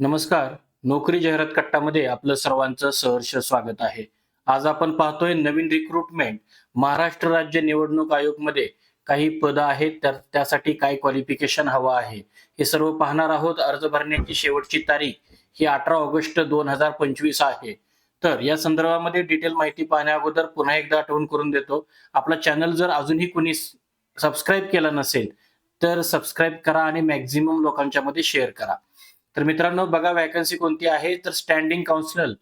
नमस्कार. नोकरी जाहिरात कट्टामध्ये आपलं सर्वांचं सहर्ष स्वागत आहे. आज आपण पाहतोय नवीन रिक्रुटमेंट महाराष्ट्र राज्य निवडणूक आयोगमध्ये काही पदं आहेत तर त्यासाठी काय क्वालिफिकेशन हवं आहे? हे सर्व पाहणार आहोत. अर्ज भरण्याची शेवटची तारीख ही अठरा ऑगस्ट दोन हजार पंचवीस आहे. तर या संदर्भामध्ये डिटेल माहिती पाहण्या अगोदर पुन्हा एकदा आठवण करून देतो. आपला चॅनल जर अजूनही कुणी सबस्क्राईब केला नसेल तर सबस्क्राईब करा आणि मॅक्झिमम लोकांच्या मध्ये शेअर करा. तर मित्रांनो बघा वॅकन्सी कोणती आहे? तर स्टँडिंग काउन्सिलर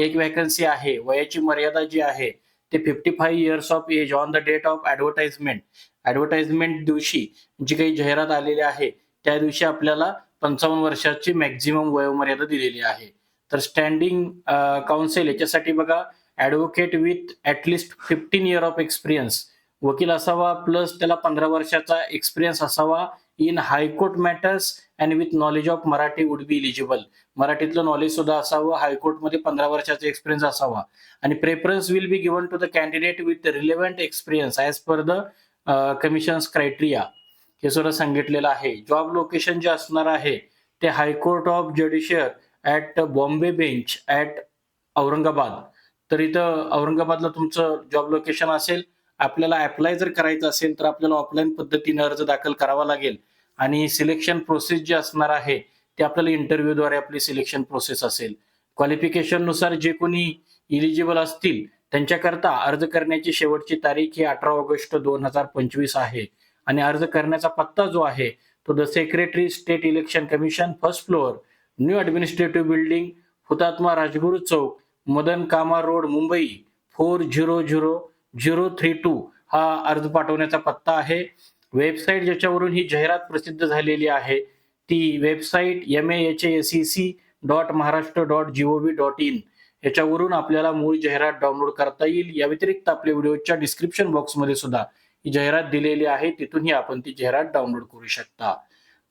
एक वॅकन्सी आहे. वयाची मर्यादा जी आहे ते fifty five years of age on the date of advertisement advertisement दिवशी जी काही जाहिरात आलेली आहे त्या दिवशी आपल्याला पंचावन्न वर्षाची मॅक्झिमम वयोमर्यादा दिलेली आहे. तर स्टँडिंग काउन्सिल याच्यासाठी बघा advocate with at least fifteen year of experience वकील असावा प्लस त्याला पंधरा वर्षाचा एक्सपिरियन्स असावा in high court matters and with knowledge of Marathi would be eligible मराठीतलं नॉलेज सुद्धा असावं हायकोर्टमध्ये पंधरा वर्षाचा एक्सपिरियन्स असावा. आणि preference will be given to the candidate with relevant experience as per the commissions criteria हे सुद्धा सांगितलेलं आहे. जॉब लोकेशन जे असणार आहे ते high court of judiciary at Bombay bench at Aurangabad. तर इथं औरंगाबादला तुमचं जॉब लोकेशन असेल आपल्याला अप्लाय जर करायचं असेल तर आपल्याला ऑफलाईन पद्धतीने अर्ज दाखल करावा लागेल. आणि सिलेक्शन प्रोसेस जी असणार आहे ते आपल्याला इंटरव्ह्यूद्वारे आपली सिलेक्शन प्रोसेस असेल. क्वालिफिकेशननुसार जे कोणी इलिजिबल असतील त्यांच्याकरता अर्ज करण्याची शेवटची तारीख ही अठरा ऑगस्ट दोन हजार पंचवीस आहे. आणि अर्ज करण्याचा पत्ता जो आहे तो the secretary state election commission first floor new administrative building Hutatma Rajguru Chowk Madam Cama road Mumbai four zero zero zero three two हा अर्ज पाठवण्याचा पत्ता आहे. वेबसाईट ज्याच्यावरून ही जाहिरात प्रसिद्ध झालेली आहे ती website M H S C C dot Maharashtra dot gov dot in याच्यावरून आपल्याला मूळ जाहिरात डाउनलोड करता येईल. या व्यतिरिक्त आपल्या व्हिडिओच्या डिस्क्रिप्शन बॉक्समध्ये सुद्धा ही जाहिरात दिलेली आहे. तिथूनही आपण ती जाहिरात डाउनलोड करू शकता.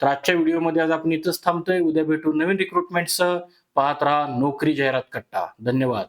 तर आजच्या व्हिडिओमध्ये आज आपण इथंच थांबतोय. उद्या भेटू नवीन रिक्रुटमेंटसह पाहत राहा नोकरी जाहिरात कट्टा. धन्यवाद.